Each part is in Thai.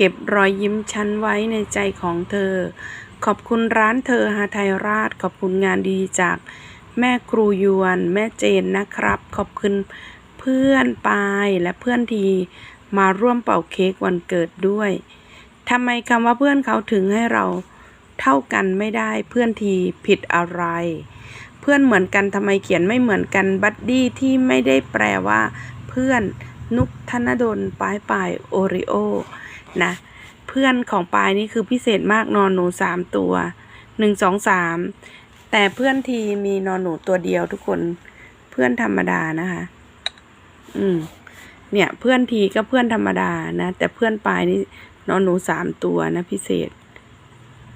เก็บรอยยิ้มฉันไว้ในใจของเธอ ขอบคุณร้านเธอหาไทยราช ขอบคุณงานดีจากแม่ครูยวน แม่เจนนะครับ ขอบคุณเพื่อนปายและเพื่อนทีมาร่วมเป่าเค้กวันเกิดด้วยทำไมคำว่าเพื่อนเขาถึงให้เราเท่ากันไม่ได้เพื่อนทีผิดอะไร เพื่อนเหมือนกันทำไมเขียนไม่เหมือนกันบัดดี้ที่ไม่ได้แปลว่า เพื่อนนุกธนดลปายปายโอริโอ นะ เพื่อนของปายนี่คือพิเศษมากนอนหนูสามตัวหนึ่งสองสามแต่เพื่อนทีมีนอนหนูตัวเดียวทุกคนเพื่อนธรรมดานะคะ อืม เนี่ยเพื่อนทีก็เพื่อนธรรมดานะ แต่เพื่อนปายนี่นอนหนูสามตัวนะพิเศษ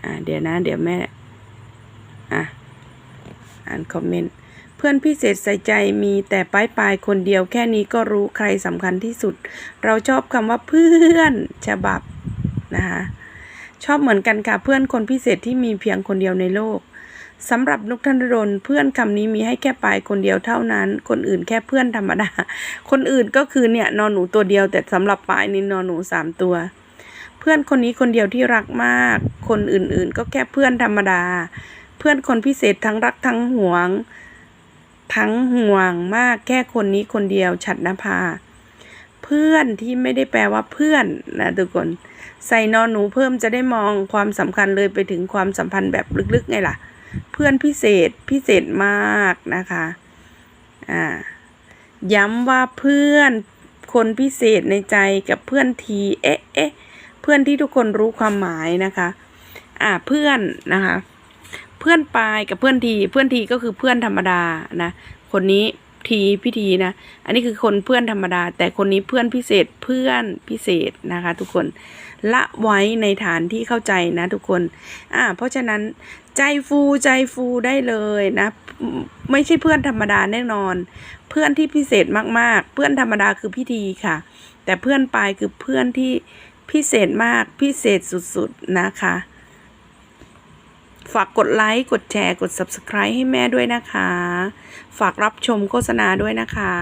อ่า เดี๋ยวนะ เดี๋ยวแม่ อะ อ่านคอมเมนต์ พื่อนพิเศษใส่ใจมีแต่ป้ายปลายคนเดียวแค่นี้ก็รู้ใครสำคัญที่สุด เราชอบคำว่าเพื่อนฉบับนะคะชอบเหมือนกันค่ะเพื่อนคนพิเศษที่มีเพียงคนเดียวในโลกสำหรับนุกธนดลเพื่อนคำนี้มีให้แค่ปลายคนเดียวเท่านั้น คนอื่นแค่เพื่อนธรรมดา คนอื่นก็คือเนี่ยนอนหนูตัวเดียว แต่สำหรับปลายนี่นอนหนูสามตัว เพื่อนคนนี้คนเดียวที่รักมาก คนอื่นๆ ก็แค่เพื่อนธรรมดา เพื่อนคนพิเศษทั้งรักทั้งหวง ทั้งห่วงมากแค่คนนี้คนเดียวฉัดนภา เพื่อนที่ไม่ได้แปลว่าเพื่อนนะทุกคน ใส่นอนหนูเพิ่มจะได้มองความสำคัญเลยไปถึงความสัมพันธ์แบบลึกๆไงล่ะ เพื่อนพิเศษพิเศษมากนะคะอ่าย้ำว่าเพื่อนคนพิเศษในใจกับเพื่อนทีเอ๊ะเอ๊ะเพื่อนที่ทุกคนรู้ความหมายนะคะ อ่าเพื่อนนะคะ เพื่อนปายกับเพื่อนทีเพื่อนทีก็คือเพื่อนธรรมดานะ คนนี้ทีพี่ทีนะ อันนี้คือคนเพื่อนธรรมดา แต่คนนี้เพื่อนพิเศษเพื่อนพิเศษนะคะ ทุกคนละไว้ในฐานที่เข้าใจนะ ทุกคนอ่าเพราะฉะนั้นใจฟูใจฟูได้เลยนะ ไม่ใช่เพื่อนธรรมดาแน่นอน เพื่อนที่พิเศษมากๆ เพื่อนธรรมดาคือพี่ทีค่ะ แต่เพื่อนปลายคือเพื่อนที่พิเศษมากพิเศษสุดๆนะคะ ฝากกดไลค์กดแชร์กด Subscribe ให้แม่ด้วยนะคะ ฝากรับชมโฆษณาด้วยนะคะ